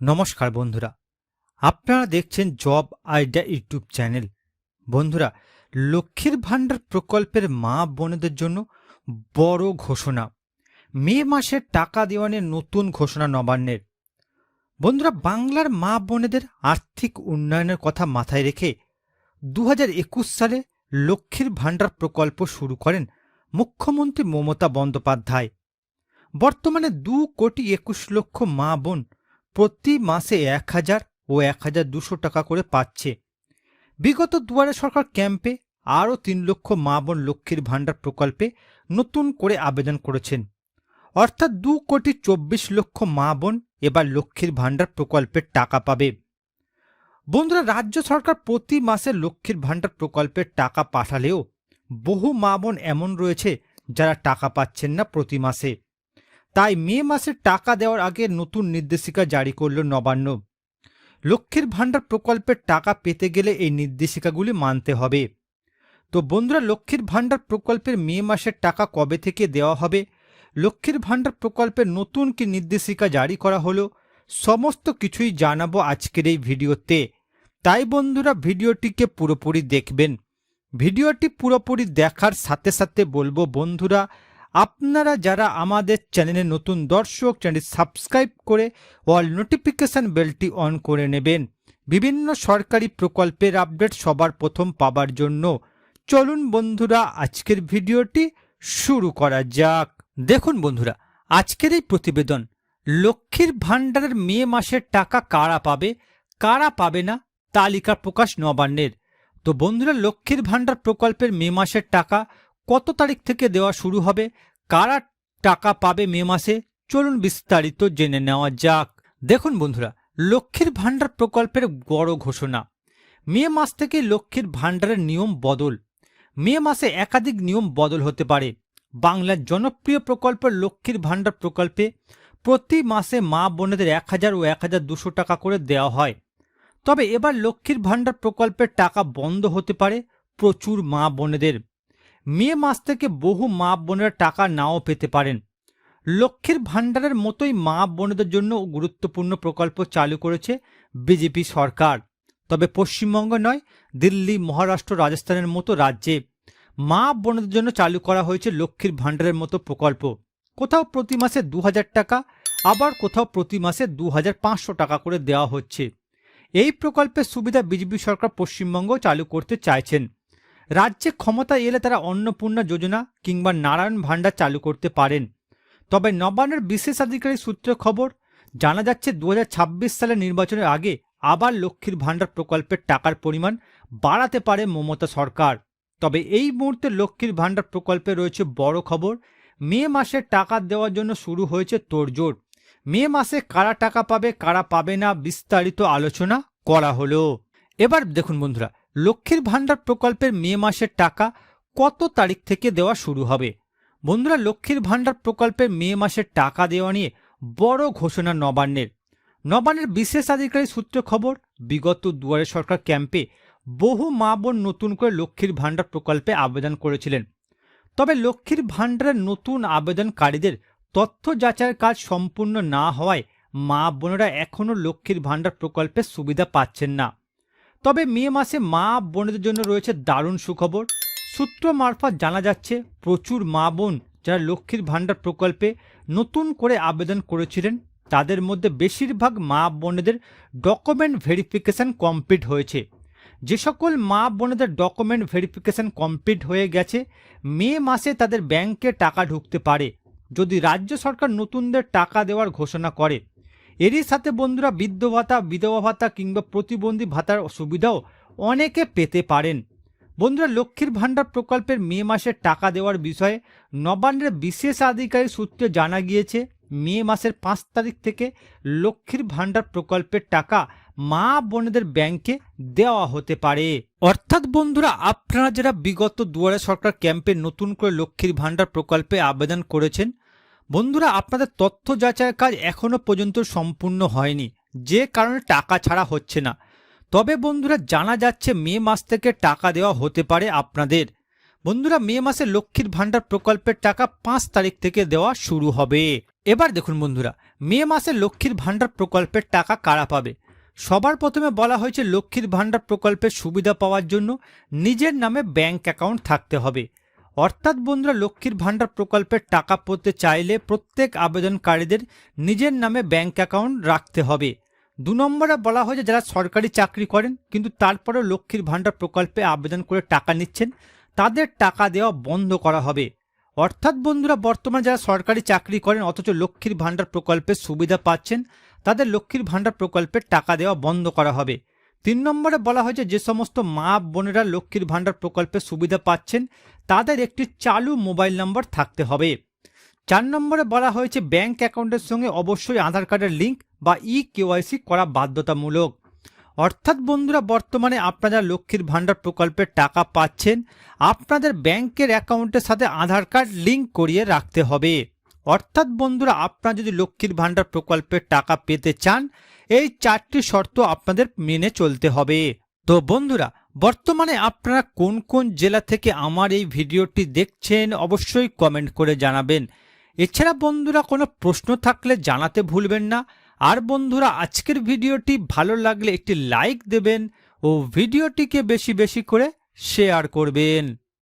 নমস্কার বন্ধুরা। আপনারা দেখছেন জব আইডিয়া ইউটিউব চ্যানেল। বন্ধুরা, লক্ষ্মীর ভাণ্ডার প্রকল্পের মা বোনেদের জন্য বড় ঘোষণা। মে মাসের টাকা দেওয়ানের নতুন ঘোষণা নবান্নের। বন্ধুরা, বাংলার মা বোনেদের আর্থিক উন্নয়নের কথা মাথায় রেখে দু হাজার একুশ সালে লক্ষ্মীর ভাণ্ডার প্রকল্প শুরু করেন মুখ্যমন্ত্রী মমতা বন্দ্যোপাধ্যায়। বর্তমানে দু কোটি একুশ লক্ষ মা বোন প্রতি মাসে এক হাজার ও এক হাজার দুশো টাকা করে পাচ্ছে। বিগত দুয়ারে সরকার ক্যাম্পে আরও তিন লক্ষ মা বোন লক্ষ্মীর ভাণ্ডার প্রকল্পে নতুন করে আবেদন করেছেন। অর্থাৎ দু কোটি চব্বিশ লক্ষ মা বোন এবার লক্ষ্মীর ভাণ্ডার প্রকল্পের টাকা পাবে। বন্ধুরা, রাজ্য সরকার প্রতি মাসে লক্ষ্মীর ভাণ্ডার প্রকল্পের টাকা পাঠালেও বহু মা বোন এমন রয়েছে যারা টাকা পাচ্ছেন না প্রতি মাসে। তাই মে মাসে টাকা দেওয়ার আগে নতুন নির্দেশিকা জারি করল নবান্ন। লক্ষ্মীর ভাণ্ডার প্রকল্পের টাকা পেতে গেলে এই নির্দেশিকাগুলি মানতে হবে। তো বন্ধুরা, লক্ষ্মীর ভাণ্ডার প্রকল্পের মে মাসের টাকা কবে থেকে দেওয়া হবে? লক্ষ্মীর ভাণ্ডার প্রকল্পের নতুন কি নির্দেশিকা জারি করা হলো? সমস্ত কিছুই জানাব আজকের এই ভিডিওতে। তাই বন্ধুরা, ভিডিওটিকে পুরোপুরি দেখবেন। ভিডিওটি পুরোপুরি দেখার সাথে সাথে বলব বন্ধুরা আপনারা যারা আমাদের চ্যানেলে নতুন দর্শক চ্যানেল সাবস্ক্রাইব করে অল নোটিফিকেশন বেলটি অন করে নেবেন। বিভিন্ন সরকারি প্রকল্পের আপডেট সবার প্রথম পাবার জন্য। চলুন বন্ধুরা, আজকের ভিডিওটি শুরু করা যাক। দেখুন বন্ধুরা, আজকের এই প্রতিবেদন, লক্ষ্মীর ভাণ্ডারের মে মাসের টাকা কারা পাবে কারা পাবে না, তালিকা প্রকাশ নবান্নের। তো বন্ধুরা, লক্ষ্মীর ভাণ্ডার প্রকল্পের মে মাসের টাকা কত তারিখ থেকে দেওয়া শুরু হবে? কারা টাকা পাবে মে মাসে? চলুন বিস্তারিত জেনে নেওয়া যাক। দেখুন বন্ধুরা, লক্ষ্মীর ভাণ্ডার প্রকল্পের বড় ঘোষণা। মে মাস থেকে লক্ষ্মীর ভাণ্ডারের নিয়ম বদল। মে মাসে একাধিক নিয়ম বদল হতে পারে। বাংলার জনপ্রিয় প্রকল্প লক্ষ্মীর ভাণ্ডার প্রকল্পে প্রতি মাসে মা বোনেদের এক হাজার ও এক হাজার দুশো টাকা করে দেওয়া হয়। তবে এবার লক্ষ্মীর ভাণ্ডার প্রকল্পের টাকা বন্ধ হতে পারে প্রচুর মা বোনেদের। মে মাস থেকে বহু মা বোনেরা টাকা নাও পেতে পারেন। লক্ষ্মীর ভাণ্ডারের মতোই মা বোনেদের জন্য গুরুত্বপূর্ণ প্রকল্প চালু করেছে বিজেপি সরকার। তবে পশ্চিমবঙ্গ নয়, দিল্লি, মহারাষ্ট্র, রাজস্থানের মতো রাজ্যে মা বোনদের জন্য চালু করা হয়েছে লক্ষ্মীর ভাণ্ডারের মতো প্রকল্প। কোথাও প্রতি মাসে দু হাজার টাকা, আবার কোথাও প্রতি মাসে দু হাজার পাঁচশো টাকা করে দেওয়া হচ্ছে। এই প্রকল্পের সুবিধা বিজেপি সরকার পশ্চিমবঙ্গ চালু করতে চাইছেন। রাজ্যে ক্ষমতা এলে তারা অন্নপূর্ণা যোজনা কিংবা নারায়ণ ভাণ্ডার চালু করতে পারেন। তবে নবান্নের বিশেষাধিকারী সূত্রে খবর, জানা যাচ্ছে দু সালের নির্বাচনের আগে আবার লক্ষ্মীর ভাণ্ডার প্রকল্পের টাকার পরিমাণ বাড়াতে পারে মমতা সরকার। তবে এই মুহূর্তে লক্ষ্মীর ভাণ্ডার প্রকল্পে রয়েছে বড় খবর, মে মাসে টাকা দেওয়ার জন্য শুরু হয়েছে তোড়জোড়। মে মাসে কারা টাকা পাবে, কারা পাবে না বিস্তারিত আলোচনা করা হলো। এবার দেখুন বন্ধুরা লক্ষ্মীর ভাণ্ডার প্রকল্পের মে মাসের টাকা কত তারিখ থেকে দেওয়া শুরু হবে? বন্ধুরা, লক্ষ্মীর ভাণ্ডার প্রকল্পের মে মাসের টাকা দেওয়া নিয়ে বড় ঘোষণা নবান্নের। নবান্নের বিশেষ আধিকারিক সূত্রে খবর, বিগত দুয়ারে সরকার ক্যাম্পে বহু মা বোন নতুন করে লক্ষ্মীর ভাণ্ডার প্রকল্পে আবেদন করেছিলেন। তবে লক্ষ্মীর ভাণ্ডারের নতুন আবেদনকারীদের তথ্য যাচাইয়ের কাজ সম্পূর্ণ না হওয়ায় মা বোনেরা এখনও লক্ষ্মীর ভাণ্ডার প্রকল্পের সুবিধা পাচ্ছেন না। তবে মে মাসে মা বোনেদের জন্য রয়েছে দারুণ সুখবর। সূত্র মারফত জানা যাচ্ছে, প্রচুর মা বোন যারা লক্ষ্মীর ভাণ্ডার প্রকল্পে নতুন করে আবেদন করেছিলেন, তাদের মধ্যে বেশিরভাগ মা বোনেদের ডকুমেন্ট ভেরিফিকেশন কমপ্লিট হয়েছে। যে সকল মা বোনেদের ডকুমেন্ট ভেরিফিকেশন কমপ্লিট হয়ে গেছে, মে মাসে তাদের ব্যাংকে টাকা ঢুকতে পারে। যদি রাজ্য সরকার নতুনদের টাকা দেওয়ার ঘোষণা করে এরই সাথে বন্ধুরা বৃদ্ধ ভাতা বিধবা ভাতা কিংবা প্রতিবন্ধী ভাতার সুবিধাও অনেকে পেতে পারেন। বন্ধুরা, লক্ষ্মীর ভাণ্ডার প্রকল্পের মে মাসে টাকা দেওয়ার বিষয়ে নবান্নের বিশেষ আধিকারিক সূত্রে জানা গিয়েছে, মে মাসের পাঁচ তারিখ থেকে লক্ষ্মীর ভাণ্ডার প্রকল্পের টাকা মা বোনেদের ব্যাংকে দেওয়া হতে পারে। অর্থাৎ বন্ধুরা, আপনারা যারা বিগত দুয়ারে সরকার ক্যাম্পে নতুন করে লক্ষ্মীর ভাণ্ডার প্রকল্পে আবেদন করেছেন বন্ধুরা, আপনাদের তথ্য যাচাইয়ের কাজ এখনও পর্যন্ত সম্পূর্ণ হয়নি। যে কারণে টাকা ছাড়া হচ্ছে না। তবে বন্ধুরা, জানা যাচ্ছে মে মাস থেকে টাকা দেওয়া হতে পারে আপনাদের। বন্ধুরা, মে মাসে লক্ষ্মীর ভাণ্ডার প্রকল্পের টাকা পাঁচ তারিখ থেকে দেওয়া শুরু হবে। এবার দেখুন বন্ধুরা, মে মাসে লক্ষ্মীর ভাণ্ডার প্রকল্পের টাকা কারা পাবে? সবার প্রথমে বলা হয়েছে লক্ষ্মীর ভাণ্ডার প্রকল্পের সুবিধা পাওয়ার জন্য নিজের নামে ব্যাংক অ্যাকাউন্ট থাকতে হবে। অর্থাৎ বন্ধুরা, লক্ষ্মীর ভাণ্ডার প্রকল্পের টাকা পেতে চাইলে প্রত্যেক আবেদনকারীদের নিজের নামে ব্যাংক অ্যাকাউন্ট রাখতে হবে। দু নম্বরে বলা হয়েছে, যারা সরকারি চাকরি করেন কিন্তু তারপরেও লক্ষ্মীর ভাণ্ডার প্রকল্পে আবেদন করে টাকা নিচ্ছেন, তাদের টাকা দেওয়া বন্ধ করা হবে। অর্থাৎ বন্ধুরা, বর্তমানে যারা সরকারি চাকরি করেন অথচ লক্ষ্মীর ভাণ্ডার প্রকল্পের সুবিধা পাচ্ছেন, তাদের লক্ষ্মীর ভাণ্ডার প্রকল্পের টাকা দেওয়া বন্ধ করা হবে। তিন নম্বরে বলা হয়েছে, যে সমস্ত মা বোনেরা লক্ষ্মীর ভাণ্ডার প্রকল্পের সুবিধা পাচ্ছেন, তাদের একটি চালু মোবাইল নম্বর থাকতে হবে। চার নম্বরে বলা হয়েছে, ব্যাংক অ্যাকাউন্টের সঙ্গে অবশ্যই আধার কার্ডের লিঙ্ক বা ই কেওয়াইসি করা বাধ্যতামূলক। অর্থাৎ বন্ধুরা, বর্তমানে আপনারা লক্ষ্মীর ভাণ্ডার প্রকল্পের টাকা পাচ্ছেন, আপনাদের ব্যাংকের অ্যাকাউন্টের সাথে আধার কার্ড লিঙ্ক করিয়ে রাখতে হবে। অর্থাৎ বন্ধুরা, আপনারা যদি লক্ষ্মীর ভাণ্ডার প্রকল্পের টাকা পেতে চান, এই চারটি শর্ত আপনাদের মেনে চলতে হবে। তো বন্ধুরা, বর্তমানে আপনারা কোন কোন জেলা থেকে আমার এই ভিডিওটি দেখছেন অবশ্যই কমেন্ট করে জানাবেন। এছাড়া বন্ধুরা, কোনো প্রশ্ন থাকলে জানাতে ভুলবেন না। আর বন্ধুরা, আজকের ভিডিওটি ভালো লাগলে একটি লাইক দেবেন ও ভিডিওটিকে বেশি বেশি করে শেয়ার করবেন।